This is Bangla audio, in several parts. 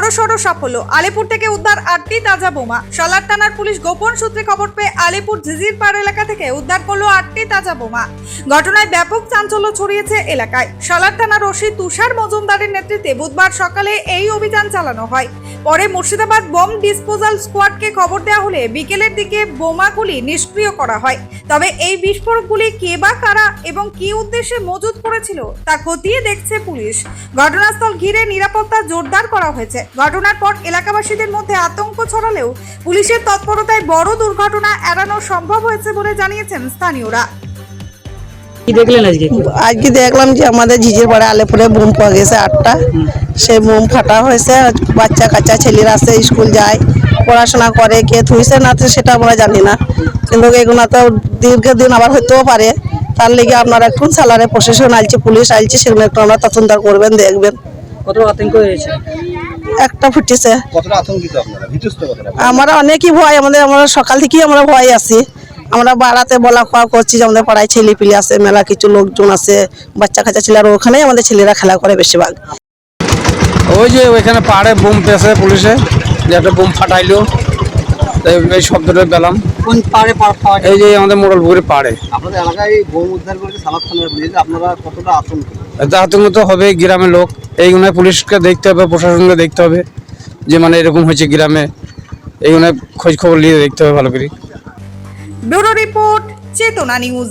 বড়সড় সাফল্য। আলিপুর থেকে উদ্ধার আটটি তাজা বোমা। সলার থানার পুলিশ গোপন সূত্রে খবর পেয়ে আলিপুর ঝিঝিরপাড় এলাকা থেকে উদ্ধার করল আটটি তাজা বোমা। ঘটনায় ব্যাপক চাঞ্চল্য ছড়িয়েছে এলাকায়। সলার থানার ওসি তুষার মজুমদারের নেতৃত্বে বুধবার সকালে এই অভিযান চালানো হয়। পরে মুর্শিদাবাদ বোম ডিসপোজাল স্কোয়াডকে খবর দেওয়া হলে বিকেলের দিকে বোমাগুলি নিষ্ক্রিয় করা হয়। তবে এই বিস্ফোরকগুলি কে বা কারা এবং কি উদ্দেশ্যে মজুত করেছিল তা খতিয়ে দেখছে পুলিশ। ঘটনাস্থল ঘিরে নিরাপত্তা জোরদার করা হয়েছে। ঘটনার পর এলাকাবাসীদের মধ্যে আতঙ্ক ছড়ালেও পুলিশের তৎপরতায় বড় দুর্ঘটনা এড়ানো সম্ভব হয়েছে বলে জানিয়েছেন স্থানীয়রা। কি দেখলেন আজকে? আজকে দেখলাম যে আমাদের ঝিঝির পাড়ে আলেপুরে বোম পাওয়া গেছে আটটা। সেই বোম ফাটা হয়েছে বাচ্চা কাচ্চা ছেলেরা আছে স্কুল যায় পড়াশোনা করে কে থুইছে না সেটা আমরা জানি না। কিন্তু এগুলো তো দীর্ঘদিন আবার হতেও পারে। তার লেগে আপনারা একটু সালারে প্রশাসন আলছে পুলিশ আলছে সেগুলো একটু আমরা তদন্ত করবেন দেখবেন। কত আতঙ্ক হয়েছে? একটা ফুটেছে। আমরা অনেকই ভয় আমাদের আমরা সকাল থেকেই আমরা ভয় আছি। আমরা বাড়াতে বলা খাওয়া করছি যে আমাদের পাড়ায় ছেলে পিলি আছে মেলা কিছু লোকজন আছে বাচ্চা কাচ্চা ছেলেরা ওখানেই আমাদের ছেলেরা খেলা করে বেশিরভাগ। ওই যে ওইখানে পাহাড়ে বোম পেয়েছে পুলিশে যে একটা বোম ফাটাইলো। তাই এই শব্দটা পেলাম। কোন এই যে আমাদের মোড়লপুকুরে পাড়ে আপনাদের এলাকায় বোম উদ্ধার করেছে সালাদ থানার আপনারা কতটা আতঙ্ক এতে আতঙ্ক তো হবে গ্রামের লোক। এইগুলো পুলিশকে দেখতে হবে প্রশাসনকে দেখতে হবে যে মানে এরকম হয়েছে গ্রামে। এইগুলো খোঁজ খবর নিয়ে দেখতে হবে ভালো করে। Bureau report Chetana news.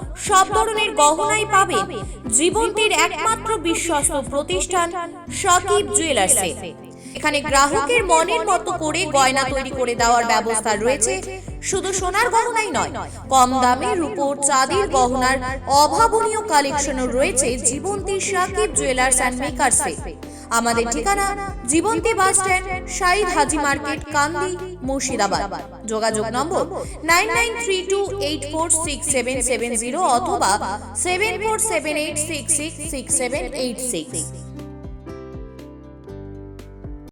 সব ধরনের গহনাই পাবে জীবন্তীর একমাত্র বিশ্বস্ত প্রতিষ্ঠান সকিব জুয়েলার্সে এখানে গ্রাহকের মনের মতো করে গয়না তৈরি করে দেওয়ার ব্যবস্থা রয়েছে। শুধু সোনার গহনাই নয়, কম দামে রূপোর চাঁদির গহনার অভাবনীয় কালেকশনও রয়েছে জীবন্তী সাকিব জুয়েলার্স অ্যান্ড মেকার্সে। আমাদের ঠিকানা Jibanti bus stand, Shahid Haji market, Kandi, Murshidabad. যোগাযোগ নম্বর nine nine three two eight four six seven seven zero অথবা seven four seven eight six six six seven eight six.